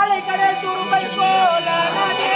அலைக்கடல் துரும்பை போல நானே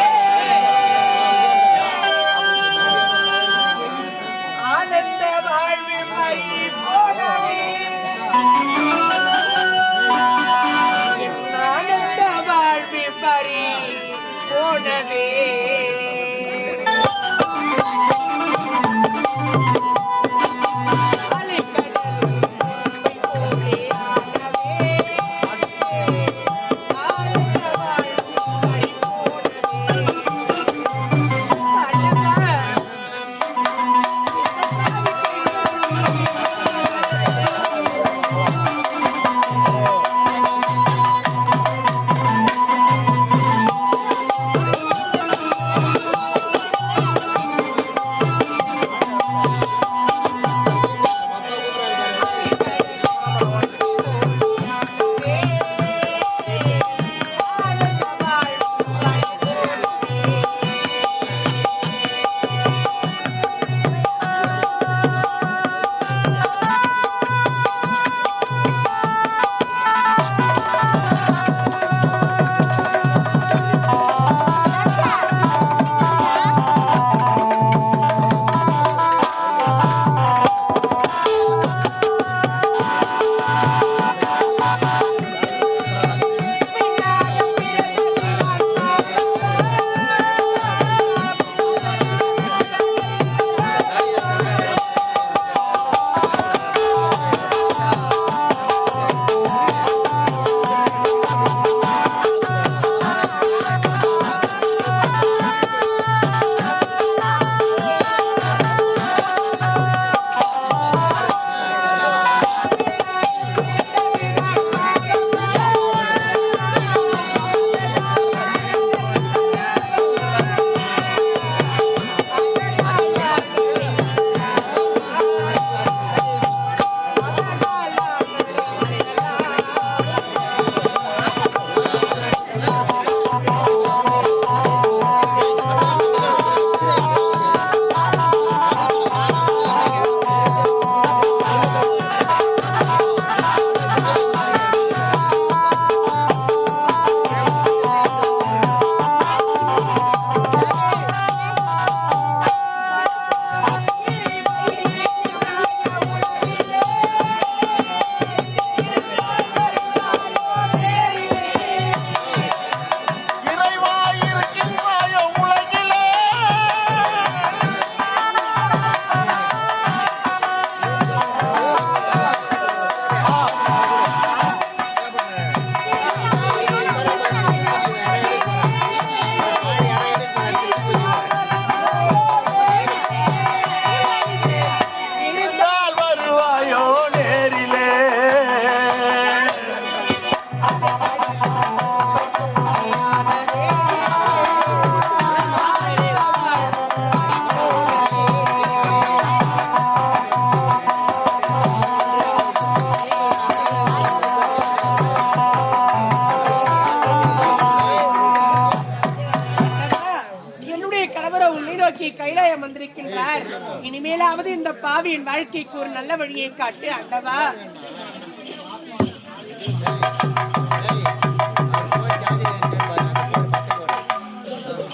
பாவியின் வாழ்க்கைக்கு ஒரு நல்ல வழியை காட்டு அண்டவா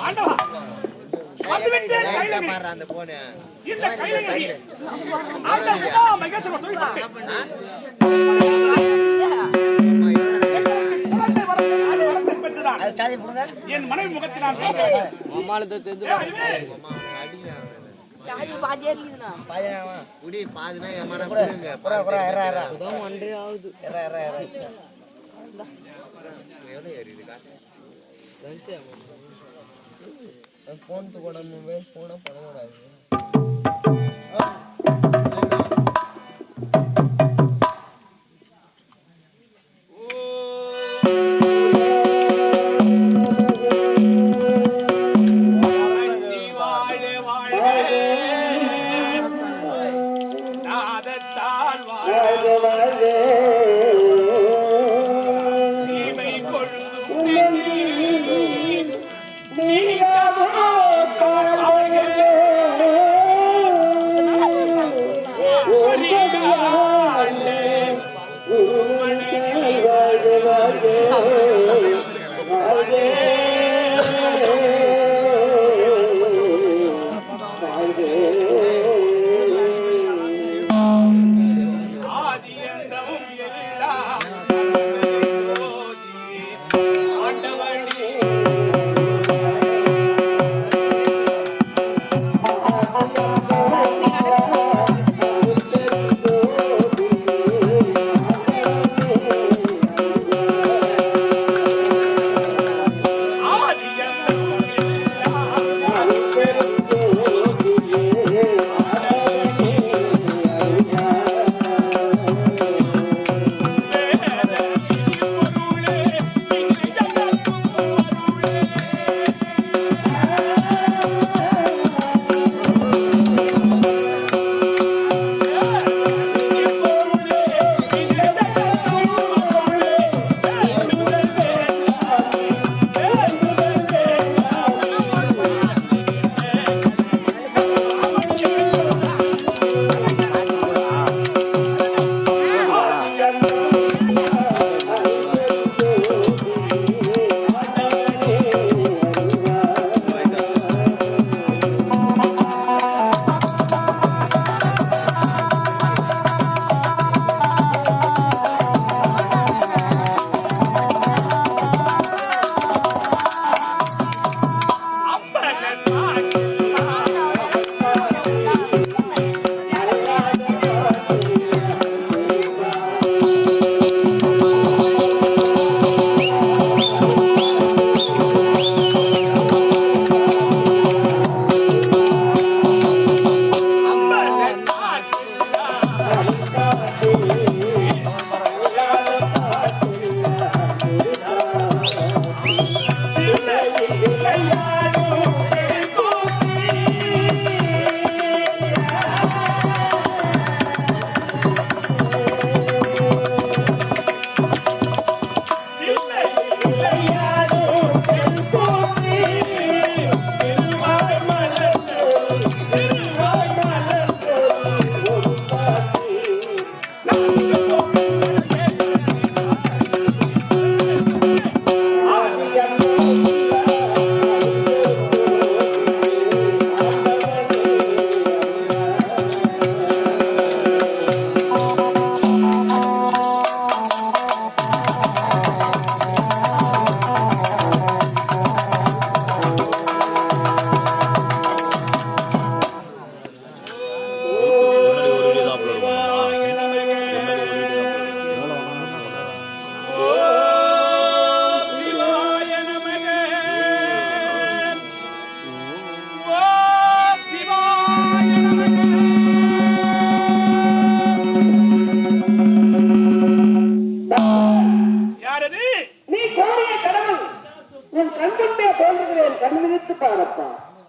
ஆண்டவா வந்துவிட்டேன் கைலகி. இந்த கைலகி. ஆண்ட சாதி பாதியா இருக்குதுண்ணா எங்களுக்கு குடி பாதினா ஏமாடா பெற்றுதான். என் மனைவி முகத்தினால் சாதி பாதியா ஒன்றே ஆகுது பாதுனா எமான புடுங்க எவ்வளோ ஏறிது காசு ஃபோன் மொபைல் ஃபோனை பண்ணக்கூடாது வாழ O mundo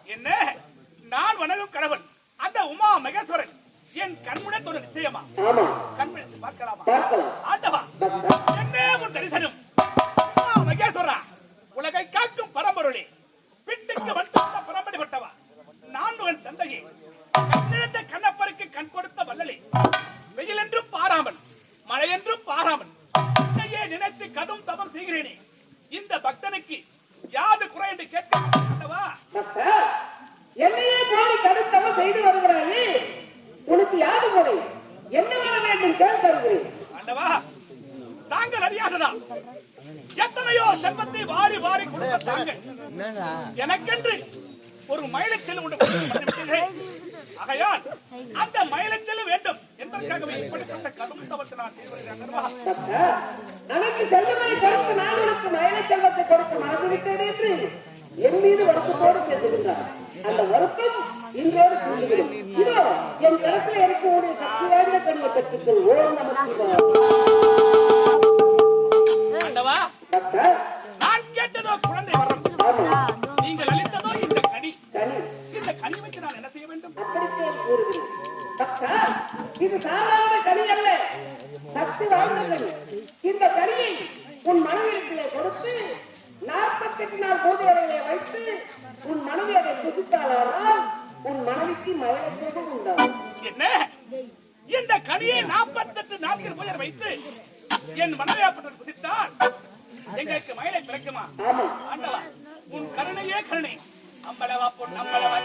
என்ன? நான் வணங்கும் கடவுள் அந்த உமா மகேஸ்வரன். என் கண்முடன் ஒரு நிச்சயமா? ஆமா. கண்பிடித்து பார்க்கலாமா? ஆண்டவா என்ன உன் தரிசனம்? உமா மகேஸ்வரா உலகை காக்கும் பரம்பொருளே பிட்டுக்கு வந்த பரம்பரைப்பட்டவா நான் உன் தந்தையே எனக்கென்று ஒரு மயிலச்செல் உண்டு. ஆகையால் அந்த மயிலச்செல் வேண்டும் என்பதற்காகவே இப்படிப்பட்ட கடும் தவத்தை நான் செய்து வருகிறேன் அல்லவா? பக்தா, நமக்கு செல்வங்களை கொடுத்து நான் உனக்கு மயன செல்வத்தை கொடுத்து மறந்துவிட்டேன் என்று என் மீது வருத்தத்தோடு பேசுகின்றார் அந்த வருத்தம் இன்றோடு தீர்ந்துவிடும். இதோ என் கருத்தில் இருக்கக்கூடிய சக்தி வாய்ந்த கண்மை பெற்றுக்கள் நமக்கு என்ன? இந்த கனியை நாற்பத்தெட்டு நாட்கள் போய் வைத்து என் மனைவியாப்பட்டர் குதித்தால் எங்களுக்கு மயிலை பிறக்குமா? ஆமா. ஆண்டவா உன் கருணையே கருணை. அம்பளவா பொன் அம்பளவா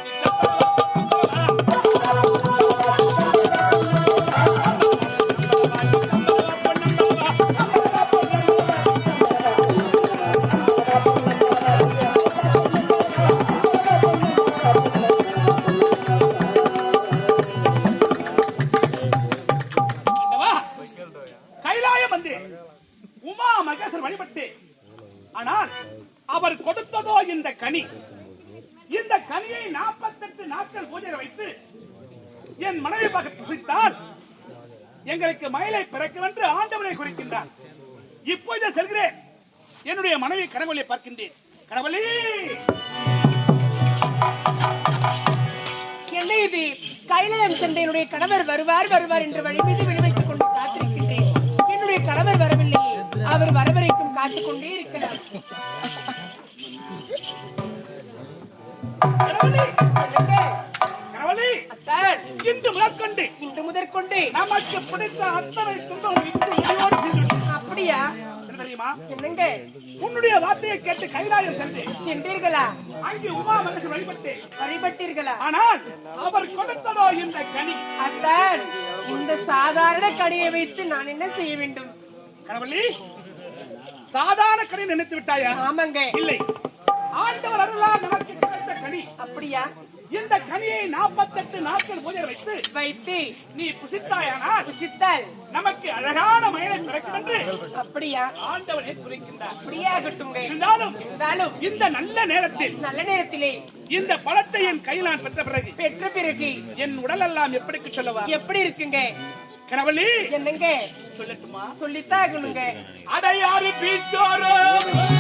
உமா மகேஸ்வர் வழிபட்டு. ஆனால் அவர் கொடுத்ததோ இந்த கனி. இந்த கனியை நாற்பத்தெட்டு நாட்கள் பூஜையில் வைத்து என் மனைவி பகத் புசித்தால் எங்களுக்கு மயிலை பிறக்கும் என்று ஆண்டவனை குறிக்கின்றார் இப்போது செல்கிறேன். என்னுடைய மனைவி கனவொலியை பார்க்கின்றேன். கடவுளே! என்ன கைலாயம் சென்ற என்னுடைய கணவர் வருவார் வருவார் என்று வழி விடுவேன் வரவரைக்கும் காத்துக் கொண்டே இருக்கலாம் இன்று முதற்கொண்டு! இன்று முதற்கொண்டு! நமக்கு பிடித்த அத்தனை துன்பம். அப்படியா? என்ன தெரியுமா? என்னங்க? உன்னுடைய வார்த்தையை கேட்டு கைலாயம் சென்றேன் சென்றீர்களா? அங்கே உமா மகேஸ்வரன் வழிபட்டேன் வழிபட்டீர்களா? ஆனால் அவர் கொடுத்ததோ இந்த கனி. அத்தான் இந்த சாதாரண கடையை வைத்து நான் என்ன செய்ய வேண்டும்? கணவல்லி சாதாரண கனி நினைத்து விட்டாயா? ஆமாங்க. இல்லை. ஆண்டவர் அருளால் நமக்கு கிடைத்த கனி. அப்படியா? இந்த கனியை நாற்பத்தெட்டு நாட்கள் பூஜை வைத்து வைத்து நீ புசித்தாயானால் புசித்தால் நமக்கு அழகான மயிலை பிறக்கும் என்று அப்படியா ஆண்டவனே குறிக்கின்றார். அப்படியே இருந்தாலும் இருந்தாலும் இந்த நல்ல நேரத்தில் நல்ல நேரத்திலே இந்த பழத்தை என் கையில் நான் பெற்ற பிறகு பெற்ற பிறகு என் உடல் எல்லாம் எப்படி சொல்லவா எப்படி இருக்குங்க? கணவலி என்னங்க? சொல்லட்டுமா? சொல்லித்தான் ஆகணுங்க. அடையாறு பீச்சோரோ?